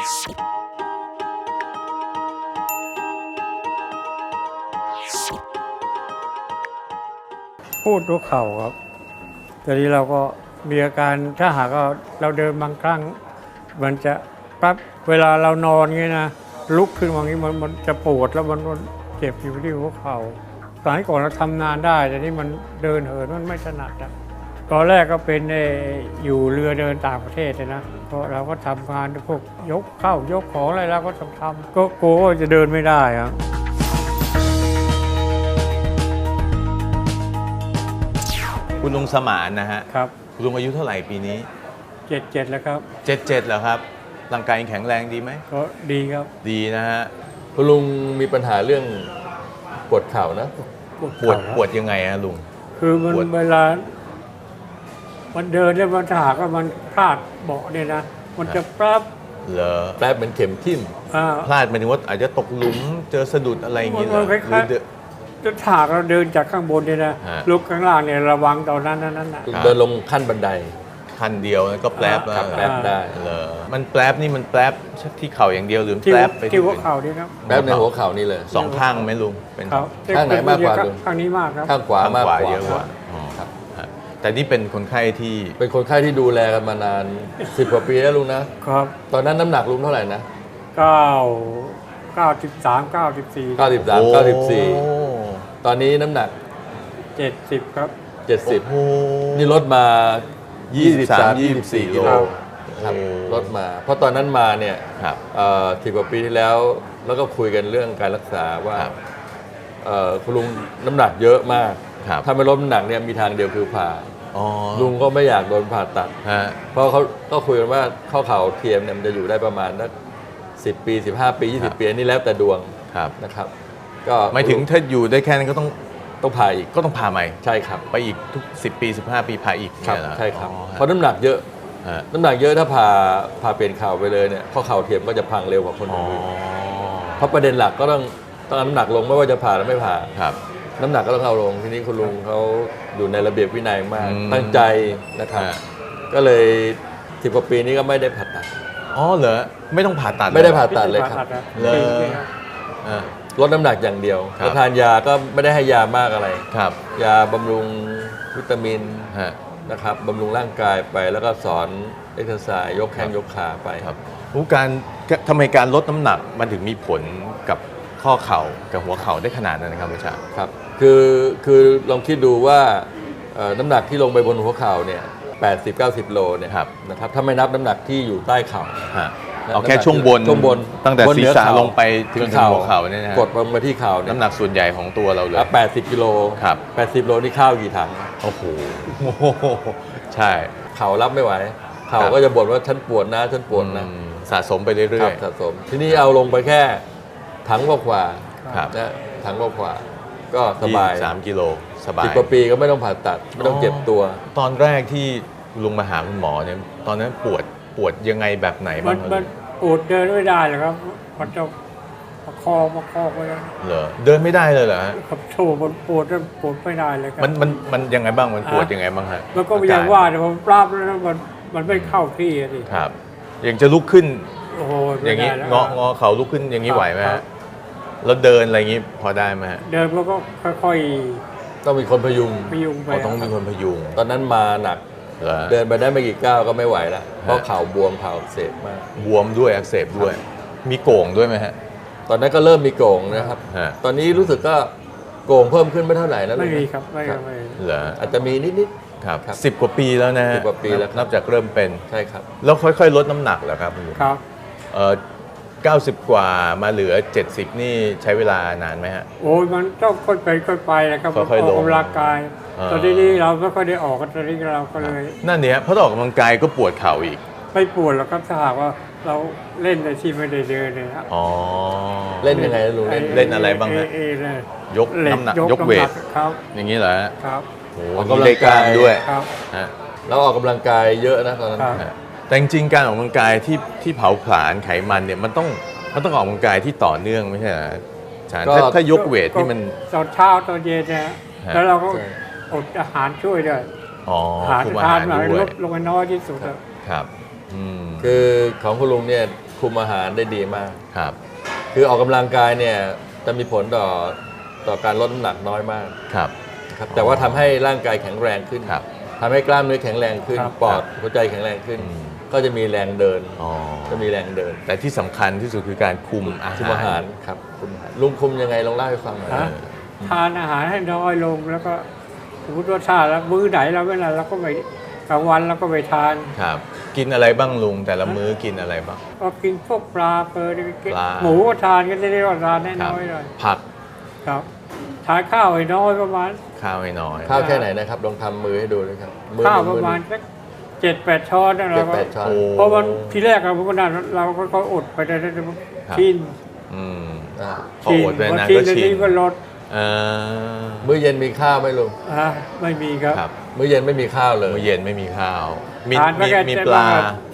พูดหัวเข่าครับแต่นี้เราก็มีอาการถ้าหากว่าเราเดินบางครั้ง มันจะปั๊บเวลาเรานอนงี้นะลุกขึ้นมางี้มันมันจะปวดแล้วมันมันเจ็บอยู่ที่หัวเข่าตอนก่อนเราทำนานได้แต่นี่มันเดินเหินมันไม่ถนัดอะ ตอนแรกก็เป็นไอ้อยู่เรือเดินต่างประเทศเลยนะเพราะเราก็ทำงานพวกยกเข้ายกของอะไรเราก็ทำทำก็กลัวว่าจะเดินไม่ได้ครับคุณลุงสมานนะฮะครับคุณลุงอายุเท่าไหร่ปีนี้เจ็ดเจ็ดแล้วครับเจ็ดเจ็ดแล้วครับร่างกายยังแข็งแรงดีไหมก็ดีครับดีนะฮะคุณลุงมีปัญหาเรื่องปวดเข่านะปวดเข่าปวดยังไงอะลุงคือมันปวดเวลา มันเดินแล้วมันถ้าหากว่ามันพลาดเบาะเนี่ยนะ มันจะปรับเหรอแป๊บเหมือนเข็มทิ่มอ่าพลาดหมายถึงว่าอาจจะตกหลุมเจอสะดุดอะไรอย่างงี้เหรอมันคหรืล้ายอเดนๆจะถากเราเดินจากข้างบนเนี่ยนะฮะ ลุกข้างล่างเนี่ยระวังตอนนั้นนั้นน่ะ ครับ เดินลงขั้นบันไดคันเดียวแล้วก็แปลบอ่าแล้วแป๊บได้เหรอมันแปลบนี่มันแปลบที่เข่าอย่างเดียวหรือที่แปลหัวบไปที่หัวเข่านี่ครับแป๊บในหัวเข่านี่เลย สองข้างไหมลุงเป็น ครับข้างไหนมากกว่าลุงข้างนี้มากครับ ข้างขวาข้างมากขกวาว่าเยอะกว่าอ๋อครับฮะ แต่นี่เป็นคนไข้ที่เป็นคนไข้ที่ดูแลกันมานานสิบกว่าปีแล้วลุงนะ ครับตอนนั้นน้ำหนักลุงเท่าไหร่นะเก้าเก้าสิบสามเก้าสิบสี่93 โอ้94 ตอนนี้น้ำหนัก เจ็ดสิบครับ 70 โอ้นี่ลดมา 23 23 24กิโลครับครับโอ้ลดมา เพราะตอนนั้นมาเนี่ยครับ สิบกว่าปีที่แล้ว แล้วก็คุยกันเรื่องการรักษาว่าครับเอ่อคุณลุงน้ำหนักเยอะมาก ครับ ถ้าไม่ลดน้ำหนักเนี่ยมีทางเดียวคือผ่าอ๋อ ลุงก็ไม่อยากโดนผ่าตัดฮะเพราะเขาก็คุยกันว่าข้อเข่าเทียมเนี่ยมันจะอยู่ได้ประมาณสักสิปี 15 ปีครับ20 ปีอันนี้แล้วแต่ดวงครับนะครับ ก็หมายถึงถ้าอยู่ได้แค่นั้นก็ต้องต้องผ่าอีกก็ต้องผ่าใหม่ใช่ครับ ไปอีกทุก 10 ปี 15 ปีผ่าอีกครับเนี่ยเหอใช่ครับอ๋อฮะเพราะน้ำหนักเยอะฮะน้ำหนักเยอะถ้าผ่าผ่าเปลี่ยนเข่าไปเลยเนี่ยข้อเข่าเทียมก็จะพังเร็วกว่าคนอ๋ออื่นเพราะประเด็นหลักก็ต้องต้องเอาน้ำหนักลงไม่ว่าจะผ่าหรือไม่ผ่าครับ น้ำหนักก็ต้องเอาลงทีนี้คุณลุงเขาอยู่ในระเบียบวินัยมาก อืมตั้งใจนะครับฮะก็เลยสิบกว่าปีนี้ก็ไม่ได้ผ่าตัด อ๋อเหรอไม่ต้องผ่าตัดไม่ได้เหรอผ่า ตัดเลยครับ เลยปีนี่ครับอะลดน้ำหนักอย่างเดียวครับ แล้วทานยาก็ไม่ได้ให้ยามากอะไร ครับยาบำรุงวิตามินฮะ นะครับบำรุงร่างกายไปแล้วก็สอนเอ็กซ์ไซส์ยกแข้งยกขาไป ครับผู้การทำไมการลดน้ำหนักมันถึงมีผลกับข้อเข่ากับหัวเข่าได้ขนาดนั้นนะครับอาจารย์ ครับ คือคือลองคิดดูว่าเอ่อน้ำหนักที่ลงไปบนหัวเข่าเนี่ย80 90 โลเนี่ยครับ นะครับถ้าไม่นับน้ำหนักที่อยู่ใต้เข่า ฮะเอาแค่ช่วงบนช่วงบนตั้งแต่บนศีเหรนือษะเข่าลงไปถึงหัวเข่าเนี่ยนะฮะกดลงมาที่เข่าเนี่ยน้ำหนักส่วนใหญ่ของตัวเราเลย อะ80กิโลครับ 80 โลนี่ข้าวกี่ถัง โอ้โหใช่ เข่ารับไม่ไหว เข่าครับ ก็จะบ่นว่าฉันปวดนะฉันปวดนะอืมสะสมไปเรื่ครัอบย สะสม ทีนี้เอาลงไปแค่ถังกว่าๆครับๆนะถังกว่าๆ ก็สบายสามกิโลสบาสิยบกว่าปีก็ไม่ต้องผ่าตัด ไม่ต้องเจ็บตัว ตอนแรกที่ลุงมาหาคุณหมอเนี่ยตอนนั้นปวดปวดยังไงแบบไหนมับ้านงมันปวดเดินไม่ได้เลยครับมันจะประคองประคองไปแล้วเหรอเดินไม่ได้เลยเหรอฮะครับโชว์มันปวดจนปวดไม่ได้เลยครับมันมันมันยังไงบ้างมันปวดอะยังไงบ้างฮะมันก็อย่างว่าแต่มันปราบแล้วนะมันมันไม่เข้าที่อะสิครับอย่างจะลุกขึ้นโอ้โหอไม่ย่างได้นี้แล้วงองอเขาลุกขึ้นอย่างนี้ครับไหวไหมครัฮะบ แล้วเดินอะไรอย่างนี้พอได้ไหมฮะเดินมันก็ค่อย ต้องมีคนพยุงๆพยุงไป อ๋อต้องมีคนพยุงตอนนั้นมาหนัก เหรอเดินไปได้ไม่กี่ก้าวก็ไม่ไหวแล้วเพราะเข่าบวมเข่าอักเสบมาก บวมด้วยอักเสบด้วย มีโก่งด้วยไหมฮะ ตอนนั้นก็เริ่มมีโก่งนะครับ ฮะ ตอนนี้รู้สึกก็โก่งเพิ่มขึ้นไม่เท่าไหร่นะไม่ลูกมีครับไม่ครับไม่เหรออาจจะมีนิด ครับครับสิบกว่าปีแล้วนะฮะสิบกว่าปีแล้วครับ นับจากเริ่มเป็น ๆ ใช่ครับ แล้วค่อยๆ ลดน้ำหนักเหรอครับคุณลุงครับ เอ่อ 90 กว่ามาเหลือ 70 นี่ใช้เวลานานไหมฮะ โอ้ยมันต้องค่อยไปค่อยไปนะครับค่อยๆลง กกำลังกาย อ่า ตอนนี้เราไม่ค่อยได้ออกกันตอนนี้เราก็เลยนั่นเนี่ยเพราะออกกำลังกายก็ปวดเข่าอีก ไม่ปวดหรอกครับถ้าหากว่าเราเล่นในที่ไม่ได้เดินเลยครับอ๋อ เล่นยังไงนะลุงเล่นเล่นอะไรบ้างฮะ เอเอเลยยกเหล็กน้ำหนักยกยกเวทน้ำหนัครับอย่างนี้เหรอฮะครับโอ้ออกโหกำลังมีกล้ามกายด้วยครับ ฮะ แล้วออกกำลังกายเยอะนะตอนนั้นครับ ฮะ แต่จริงๆการออกกำลังกายที่ที่เผาผลาญไขมันเนี่ยมันต้องมันต้องออกกำลังกายที่ต่อเนื่องไม่ใช่เหรออาจารย์ถ้าถ้ายกเวทที่มัน ตอนเช้าตอนเย็นนะฮะ แล้วเราก็ใช่อดอาหารช่วยด้วยอ๋ออาหารคุมอาทาหานรมาด้วลยดลงไปน้อยที่สุดอะครับอืมคือของคุณลุงเนี่ยคุมอาหารได้ดีมาก ครับคือออกกำลังกายเนี่ยจะมีผลต่อต่อการลดน้ำหนักน้อยมากครับ ครับแต่ว่าทำให้ร่างกายแข็งแรงขึ้น ครับ ทำให้กล้ามเนื้อแข็งแรงขึ้น ครับปอดหัวใจแข็งแรงขึ้น อืม ก็จะมีแรงเดิน อ๋อจะมีแรงเดินแต่ที่สำคัญที่สุดคือการคุมอาคุมหารอาหารครับคุมอาหารลุงคุมยังไงลองเล่าให้ฟังหน่อยฮะ ทานอาหารให้น้อยลงแล้วก็สมมติว่าถ้าแล้วมื้อไหนเราไม่นานเราก็ไม่กลางวันเราก็ไปทานครับ กินอะไรบ้างลุงแต่ละมื้อกินอะไรบ้าง ก็กินพวกปลาเปอร์ปลา หมูก็ทานก็จะได้ว่าทานให้ครับน้อยหน่อยผัก ครับทานข้าวให้น้อยประมาณ ข้าวให้น้อย ข้าวแค่ไหนนะครับลองทำมือให้ดูเลยครับมือข้าวหปนึ่งระมาณอสักเจ็ดแปดช้อนนั่นแหเจ็ละดคแปรับดช้อนโอ้ เพราะวันทีแรกเราก็นานเราก็ก็อดไปได้ได้ครับ ชินอืมอ่าพออดไปนานชิก็แล้วชินนี่ก็ลดเออมื้อเย็นมีข้าวไหมลุงอะไม่มีครับครับมื้อเย็นไม่มีข้าวเลย มื้อเย็นไม่มีข้าว มีทานมีแค่มีจะปลา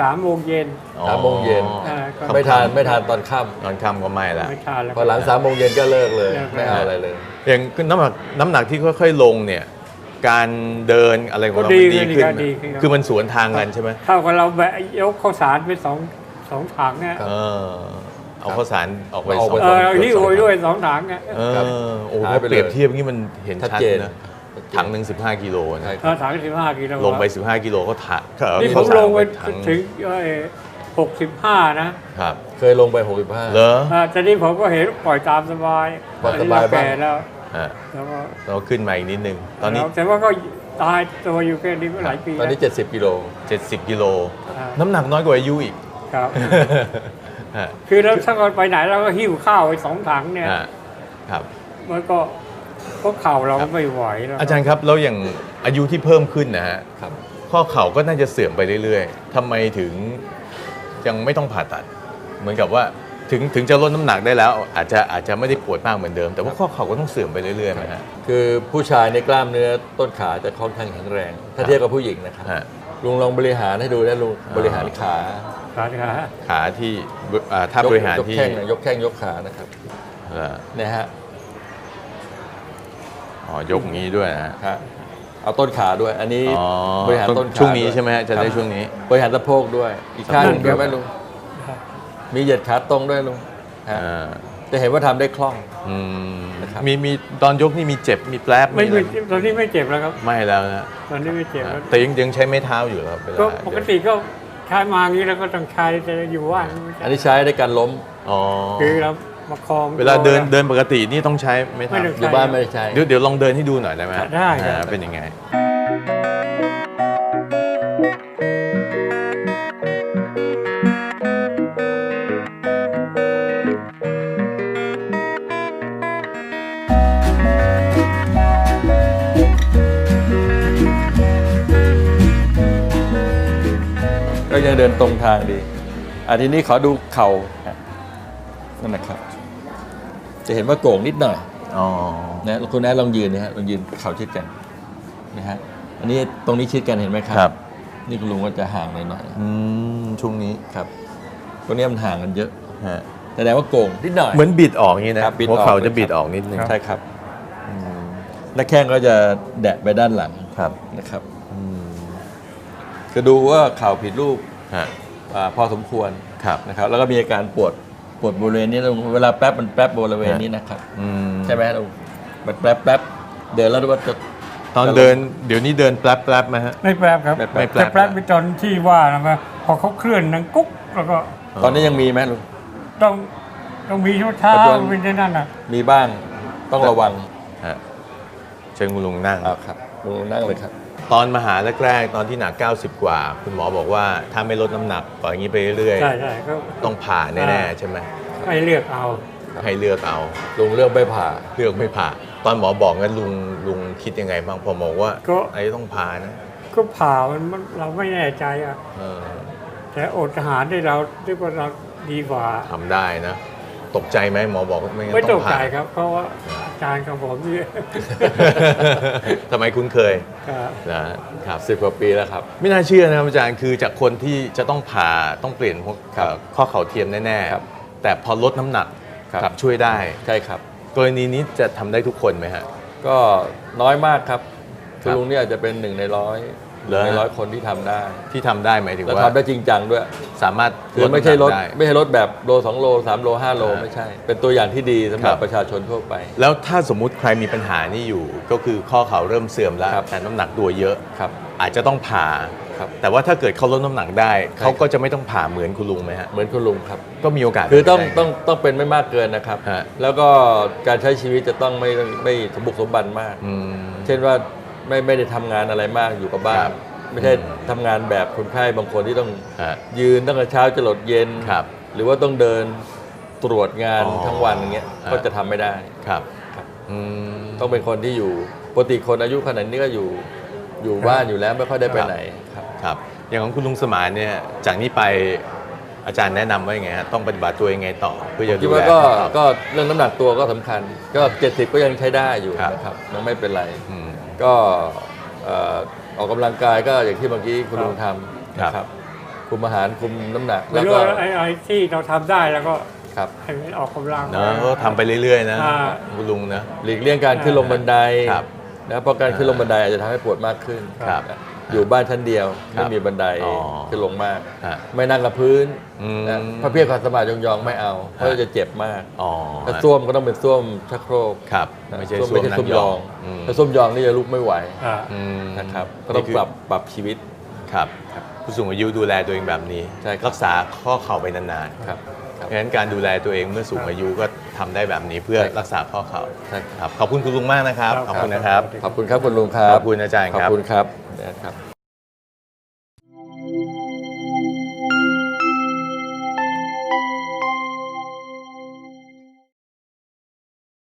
สามโมงเย็น สามโมงเย็นอ่าก็ไม่ทานไม่ทานตอนค่ตอนค่ำก็ไม่ละ ไม่ทานแล้วำพอหลังสามโมงเย็นก็เลิกเลย เลิกไม่เอาอะไรเลย อย่างน้ำหนักน้ำหนักที่ค่อยๆลงเนี่ย การเดินอะไรของเราก็ดีมันดีขึ้ขึ้นนดีขึ้นครับ คือมันสวนทางกันใช่ไหมเท่ากับเราแบกยกข้าวสารไปสองสองถังเนี่ยเออเอาข้าวสารออกไปออกสไปองเออเราหิ้วไปด้วยสองถังเนี่ยเอครับอโอ้โหหายไปเลยเปรียบเทียบนี่มันเห็นชัดชัดเจนนะถังหนึ่ง15 กิโลนะใช่ เออถังสิบห้ากิโลลงไป 15 กิโลก็ถังเออนี่ผข้าวมสารลงไปถังถึงหกสิบห้านะครับเคยลงไป 65 เหรออ่าแต่นี่ผมก็เห็นปล่อยตามสบายปล่อยสบายอันนี้เรแก่บ้างแล้วฮะ แล้วก็เราขึ้นมาอีกนิดนึง ตอนนี้แต่ว่าก็ตายตัวอยู่แค่นี้มาหลายปี ตอนนี้แล้ว70กิโล70กิโลอ่าน้ำหนักน้อยกว่าอายุอีก ครับฮะคือแล้วถ้าเราไปไหนเราก็หิ้วข้าวไปสองถังเนี่ยฮะครับ มันก็พวกเข่าเราก็ไม่ไหวแล้ว อาจารย์ครับ แล้วอย่างอายุที่เพิ่มขึ้นนะฮะครับข้อเข่าก็น่าจะเสื่อมไปเรื่อย ๆทำไมถึงยังไม่ต้องผ่าตัด เหมือนกับว่า ถึงถึงจะลดน้ำหนักได้แล้ว อาจจะอาจจะไม่ได้ปวดมากเหมือนเดิม แต่ว่าข้อเข่าก็ต้องเสื่อมไปเรื่อยๆไหมฮะคือผู้ชายในกล้ามเนื้อต้นขาจะค่อนข้างแข็งแรง ถ้าเทียบกับผู้หญิงนะครับฮะลุงลองบริหารให้ดูนะลุงบริหารขาขาขาขาที่อ่าถ้าบริหารยกที่แข้งนะยกแข้งยกขานะครับเอ่อเนี่ยฮะอ๋อยกอย่างนี้ด้วยนะฮะครับเอาต้นขาด้วย อันนี้อ๋อบริหารต้นขาช่วงนี้ด้วยใช่ไหมฮะจะได้ครับช่วงนี้ บริหารสะโพกด้วย อีกข้างหนึ่งสะโพกเดี๋ยวไหมลุง มีเหยียดขาตรงด้วยลุงฮะอ่าจะเห็นว่าทำได้คล่อง อืมนะครับ มีมีตอนยกนี่มีเจ็บมีแปลบไม่อะไรมีตอนนี้ไม่เจ็บแล้วครับ ไม่แล้วนะตอนนี้ไม่เจ็บแล้ว แต่ยังยังใช้ไม้เท้าอยู่เหรอครับเวลาก็ปกเดินติก็ใช้มาอย่างนี้แล้วก็ต้องใช้แต่อยู่ว่างไม่ใช่อันนี้ใช้ในการล้มอ๋อคือเราประคองเวลาเดินตัวเดินปกตินี่ต้องใช้ไม้ไม่เท้าต้องอยู่บ้านไม่ได้ใช้ เดี๋ยวเดี๋ยวลองเดินให้ดูหน่อยได้ไหมฮะได้ครับ อ่าเป็นยังไง เดินตรงทางดีอันทีนี้ขอดูเข่านั่นนะครับ จะเห็นว่าโก่งนิดหน่อยอ๋อนะคุณแอดลองยืนนะฮะลองยืนเข่าชิดกันนะฮะอันนี้ตรงนี้ชิดกันเห็นไหมครับครับนี่คุณลุงก็จะห่างหน่อยอืมช่วงนี้ๆครับตรงนี้มันห่างกันเยอะฮะแสดงว่าโก่งนิดหน่อยเหมือนบิดออกอย่างนี้นะครับบิดอหัอกวเข่าจะบิดออกนิดนึงใช่ครับอืมหน้าแข้งก็จะแดะไปด้านหลังครับนะครับอืมจะดูว่าเข่าผิดรูป ฮะอาพอสมควรครับ นะครับ แล้วก็มีอาการปวดปวดบริเวณนี้ลุงเวลาแป๊บมันแป๊บบริเวณนี้นะครับ อืมใช่ไหมลุงมันแป๊บแป๊บเดินแล้วดูว่าจะ ตอนเดินเดี๋ยวนี้เดินแป๊บแป๊บไหมฮะ ไม่แปรบครับไม่แปรบแต่แปรบไปตอนที่ว่านะว่าพอเขาเคลื่อนนังกุ๊กแล้วก็ตอนนี้ยังมีไหมลุง ต้องต้องมีเช้าเช้าแต่ตอนเป็นที่นั่นน่ะ มีบ้างต้องระวังฮะเชิญคุณลุงนั่ง เอาครับลุงนั่งเลยครับ ตอนมาหาแรกๆตอนที่หนัก 90 กว่า คุณหมอบอกว่าถ้าไม่ลดน้ำหนักปล่อยอย่างนี้ไปเรื่อยใช่ใช่ก็ๆ ต้องผ่าแน่ๆใช่ไหมให้เลือกเอาให้เลือกเอาลุงเลือกไม่ผ่า เลือกไม่ผ่า ตอนหมอบอกงั้นลุงลุงคิดยังไงบ้างพอหมอว่าก็ไอ้ต้องผ่านะก็ผ่ามันมันเราไม่แน่ใจอะ เออแต่อดอาหารได้เราเรียกว่าเราดีกว่า ทำได้นะ ตกใจไหมหมอบอกว่าไม่งั้นไม่ตต้องกใจผ่าครับ เพราะว่าอาจารย์ของผมนี่ ทำไมคุ้นเคยครับนะครับ สิบกว่าปีแล้วครับ ไม่น่าเชื่อนะครับอาจารย์คือจากคนที่จะต้องผ่าต้องเปลี่ยนพวกครับเอ่อข้อเข่าเทียมแน่ครับๆ แต่พอลดน้ำหนักครับ กลับช่วยได้ ใช่ครับ กรณีนี้จะทำได้ทุกคนไหมฮะ ก็น้อยมากครับ ครัคือบลุงเนี่ยอาจจะเป็นหนึ่งในร้อย เหรอในร้อยคนที่ทำได้ที่ทำได้หมายถึงแล้วว่าทำได้จริงจังด้วย สามารถคือไม่ใช่รถน้ำหนักได้ ไม่ใช่รถแบบโลสองโลสามโลห้าโลไม่ใช่ เป็นตัวอย่างที่ดีสำหรัครับบ ประชาชนทั่วไป แล้วถ้าสมมุติใครมีปัญหานี่อยู่ ก็คือข้อเข่าเริ่มเสื่อมแล้วครับ แต่น้ำหนักตัวเยอะ ครับ อาจจะต้องผ่า ครับ แต่ว่าถ้าเกิดเขาลดน้ำหนักได้ ใช่ เขาก็จะไม่ต้องผ่าเหมือนคุณลุงไหมฮะเหมือนคุณลุงครับ ก็มีโอกาสคือต้องเป็นไปได้ ต้องต้องเป็นไม่มากเกินนะครับ ฮะ แล้วก็การใช้ชีวิตจะต้องไม่ไม่สมบุกสมบันมาก อืม เช่นว่า ไม่ไม่ได้ทำงานอะไรมากอยู่กับบ้าครัน บไม่ใช่อืมทำงานแบบคนไข้บางคนที่ต้องฮะยืนตั้งแต่เช้าจรดเย็น ครับหรือว่าต้องเดินตรวจงานอ๋อทั้งวันอย่างเงี้ยฮะ ก็จะทำไม่ได้ครับครับอืม ต้องเป็นคนที่อยู่ปกติคนอายุขนาดนี้ก็อยู่อยู่บ้านอยู่แล้วไม่ค่อยได้ไปครับ ไหนครับ ครับ อย่างของคุณลุงสมานเนี่ยจากนี้ไปอาจารย์แนะนำว่ายังไงฮะต้องปฏิบัติตัวยังไงต่อ เพื่อจะคิดดูว่าแลก็ข้อเข่าก็เรื่องน้ำหนักตัวก็สำคัญ ก็ 70 ก็ยังใช้ได้อยู่ครับ นะครับยังไม่เป็นไร อืม ก็เอ่อออกกำลังกายก็อย่างที่เมื่อกี้คุณลุงทำครับนะครับ คุมอาหาร คุมน้ำหนักไม่แล้วรู้ก็ว่าไอ้ไอ้ที่เราทำได้แล้วก็ครับให้มันออกกำลังเนอะก็ทำไปเรื่อยๆนะอ่าคุณลุงนะหลีกเลี่ยงการขึ้นลงบันไดครับ นะเพราะการขึ้นลงบันไดอาจจะทำให้ปวดมากขึ้นครับนะอยู่บ้านชั้นเดียวครับไม่มีบันไดอ๋อขึ้นลงมากฮะไม่นั่งกับพื้นอืมนะพระเพียรขัดสมาธิยองๆไม่เอาเพราะจะเจ็บมากอ๋อถ้าส้วมก็ต้องเป็นส้วมชักโครกครับนะไม่ใช่ส้วมส้วมไม่ใช่นั่ส้วงมยยอองงมถ้าส้วมยองนี่จะลุกไม่ไหวอ่าอืมนะครับก็ต้องนี่คือปรับปรับชีวิตครับผู้สูงอายุดูแลตัวเองแบบนี้ใช่ครับรักษาข้อเข่าไปนานครับๆคเพรับราะฉะนั้นการดูแลตัวเองเมื่อสูงอายุก็ ทำได้แบบนี้เพื่อใช่ครับรักษาข้อเข่าใช่ครับครับขอบคุณคุณลุงมากนะครับครับ ขอบคุณนะครับ ขอบคุณครับคุณลุงครับ ขอบคุณอาจารย์ขอบครับคุณครับนะครับ